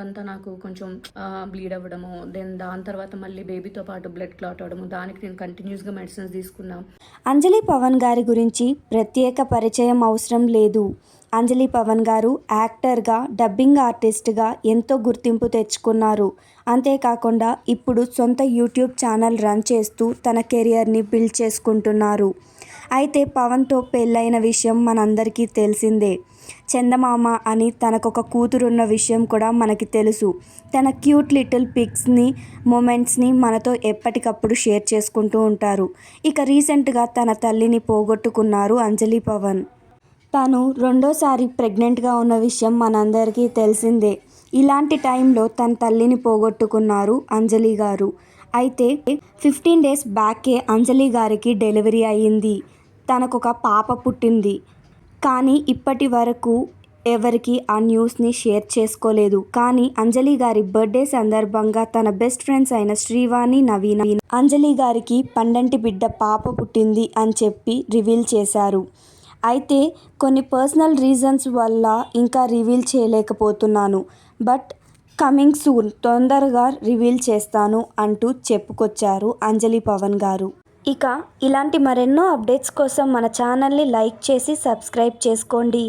అంతా నాకు కొంచెం బ్లీడ్ అవ్వడము దెన్ దాని తర్వాత మళ్ళీ బేబీతో పాటు బ్లడ్ క్లాట్ అవ్వడము దానికి నేను కంటిన్యూస్గా మెడిసిన్స్ తీసుకున్నాం. అంజలి పవన్ గారి గురించి ప్రత్యేక పరిచయం అవసరం లేదు. అంజలి పవన్ గారు యాక్టర్గా డబ్బింగ్ ఆర్టిస్ట్గా ఎంతో గుర్తింపు తెచ్చుకున్నారు. అంతేకాకుండా ఇప్పుడు సొంత యూట్యూబ్ ఛానల్ రన్ చేస్తూ తన కెరియర్ని బిల్డ్ చేసుకుంటున్నారు. అయితే పవన్తో పెళ్ళైన విషయం మనందరికీ తెలిసిందే. చందమామ అని తనకొక కూతురున్న విషయం కూడా మనకి తెలుసు. తన క్యూట్ లిటిల్ పిక్స్ని మూమెంట్స్ని మనతో ఎప్పటికప్పుడు షేర్ చేసుకుంటూ ఉంటారు. ఇక రీసెంట్గా తన తల్లిని పోగొట్టుకున్నారు అంజలి పవన్. తను రెండోసారి ప్రెగ్నెంట్గా ఉన్న విషయం మనందరికీ తెలిసిందే. ఇలాంటి టైంలో తన తల్లిని పోగొట్టుకున్నారు అంజలి గారు. అయితే ఫిఫ్టీన్ డేస్ బ్యాకే అంజలి గారికి డెలివరీ అయ్యింది. తనకొక పాప పుట్టింది. కానీ ఇప్పటి వరకు ఎవరికి ఆ న్యూస్ని షేర్ చేసుకోలేదు. కానీ అంజలి గారి బర్త్డే సందర్భంగా తన బెస్ట్ ఫ్రెండ్స్ అయిన శ్రీవాణి నవీన అంజలి గారికి పండంటి బిడ్డ పాప పుట్టింది అని చెప్పి రివీల్ చేశారు. అయితే కొన్ని పర్సనల్ రీజన్స్ వల్ల ఇంకా రివీల్ చేయలేకపోతున్నాను. బట్ కమింగ్ సూన్ తొందరగా రివీల్ చేస్తాను అంటూ చెప్పుకొచ్చారు అంజలి పవన్ గారు. ఇక ఇలాంటి మరెన్నో అప్డేట్స్ కోసం మన ఛానల్ని లైక్ చేసి సబ్స్క్రైబ్ చేసుకోండి.